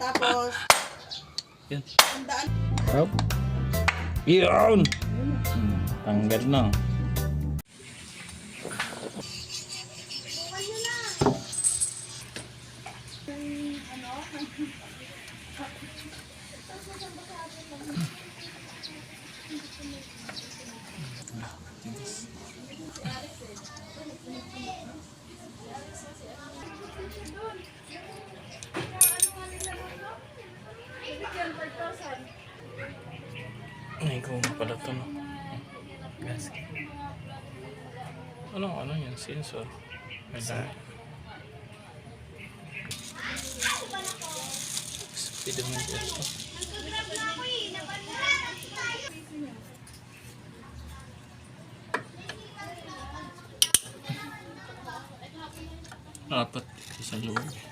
Tapos, Yun. tandaan. Hop. Yun! Tanggal na. Ay, kung pala ito, no? Gas. Ano, ano yun? Sensor. May dami. Speedometer to. Apat sa loob.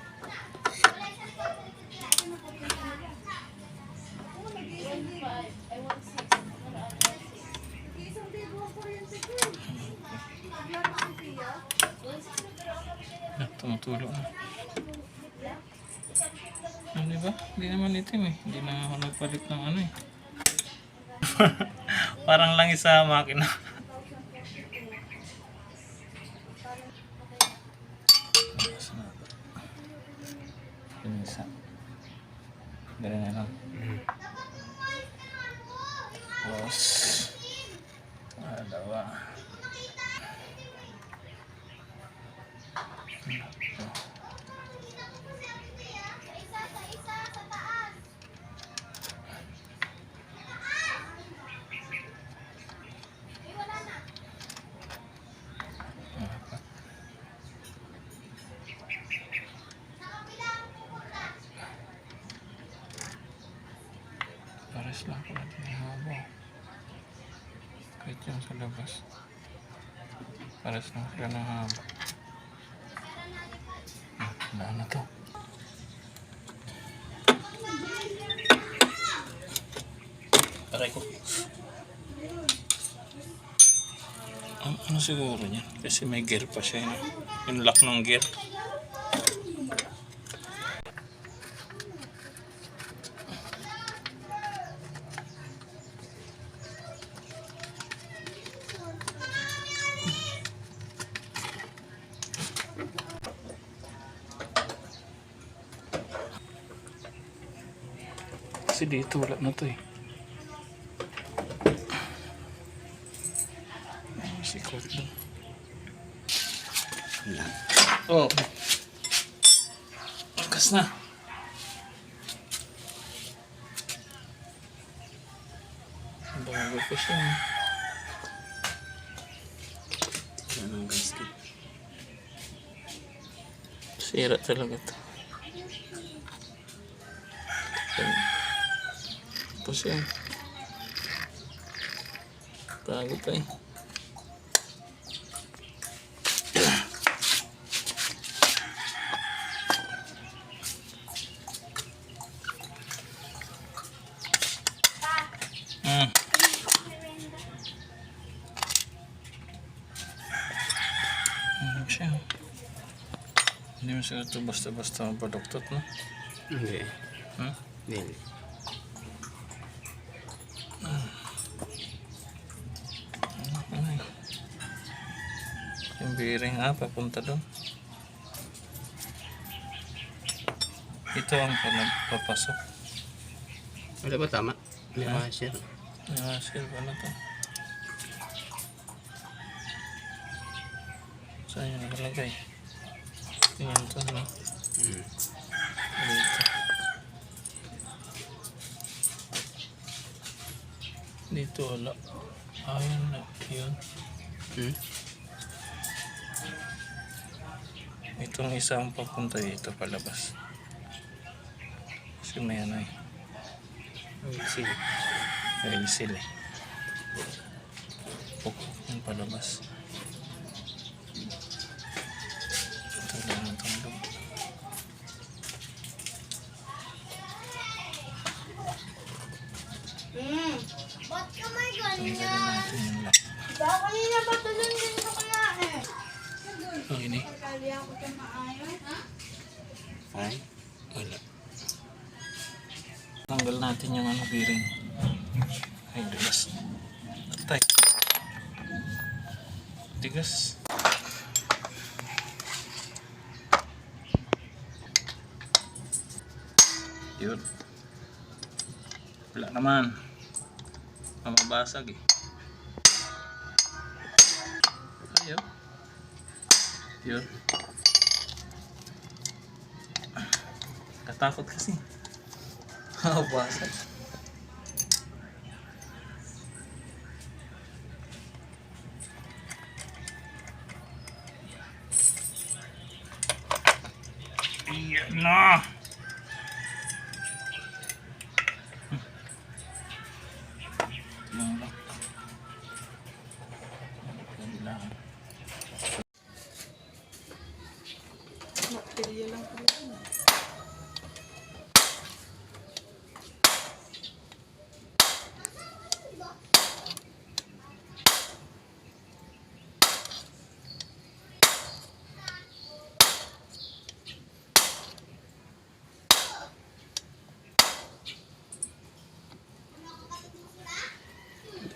Tumutulog na. Ah, di ba? Hindi naman itim eh. Hindi na ako nagpalit ng ano eh. Parang lang sa makina. Yung isa. Ganun na lang. Tapos. Pares lang ako natin yung habo. Kahit yung sa labas. Pares lang sila ng habo. Na to. Aray ko. Ano, ano siguro niya? Kasi may gear pa siya. Yun. Yung lock ng gear. Kasi dito wala na to eh. Sikot lang. Oh. Lakas na. Bago pa siya. Yan ang gasket. Sira talaga to. Yan. Tapos yan. Tago pa eh. Mm. Ano siya? Hindi mo siguro ito basta-basta mapadoktot, no? Hindi. Hmm? Hindi. Ay. Yung bearing nga, papunta doon. Ito ang panag- papasok. Wala ba tama? May Ha? washer. Nakasil pa na to. Saan yung nakalagay? Tingnan to, no? Hmm. Dito. Dito wala. Ayun na. Yun. Hmm? Itong isa ang papunta dito palabas. Kasi may ano eh. Sige. May seal eh. Pukok yung palabas. Ito lang ang. Hmm. Ba't ka may Tanggalin ganyan? natin yung lock. Ba, kanina ba din ko kaya eh? Oh, ini. Kali ako ito maayos. Ha? Ay. Wala. Tanggal natin yung ano bearing. Ay, dulas. Atay. Tigas. Yun. Wala naman. Mamabasag eh. Yun. Katakot kasi. Mamabasag. Iyan na. Yung lock. Kailangan.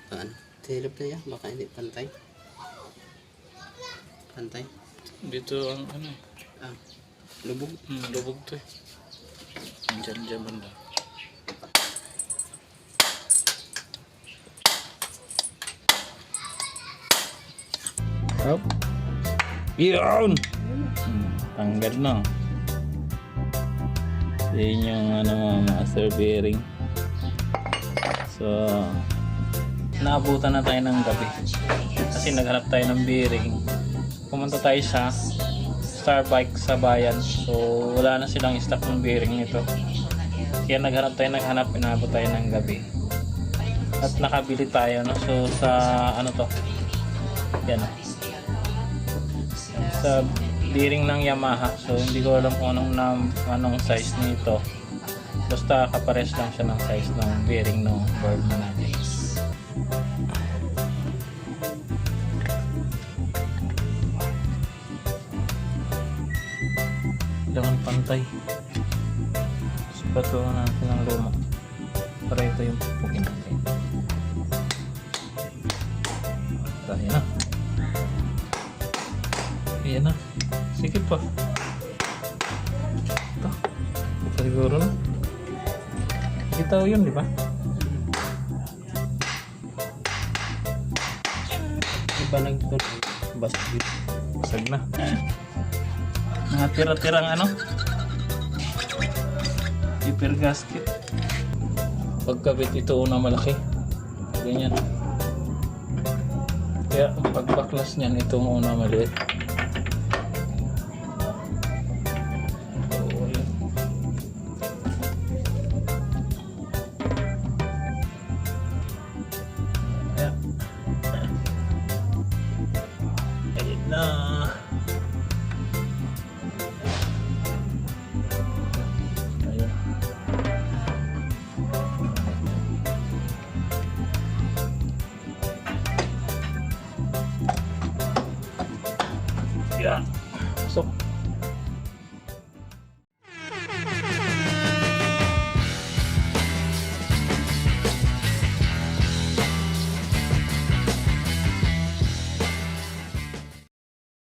Paan? Tilip na yan. Baka hindi pantay. Pantay. Dito ang ano eh. Ah. Lubog. Hmm, lubog to eh. Diyan, diyan banda. Up. Yun! Hmm, tanggal na. So, yun yung ano, master bearing. So, naabutan na tayo ng gabi. Kasi naghanap tayo ng bearing. Pumunta tayo sa Starbike sa bayan. So, wala na silang stock ng bearing nito. Kaya naghanap tayo, naghanap, inabot tayo ng gabi. At nakabili tayo, no? So, sa ano to? Yan? Sa bearing ng Yamaha. So, hindi ko alam kung anong, nam, anong size nito. Basta kapares lang siya ng size ng bearing ng board na natin. Pantay. Spatulan natin ng luma. Para ito yung pupukin natin. Kaya na. Ayan na. Sige pa. Ito. Ito siguro na. Kita yun, di ba? Iba nagtuloy. Dito. Basag na. Mga tira-tirang ano? Paper gasket. Pagkabit ito una malaki. Ganyan. Kaya pagbaklas niyan itong una maliit. Yan. Pasok.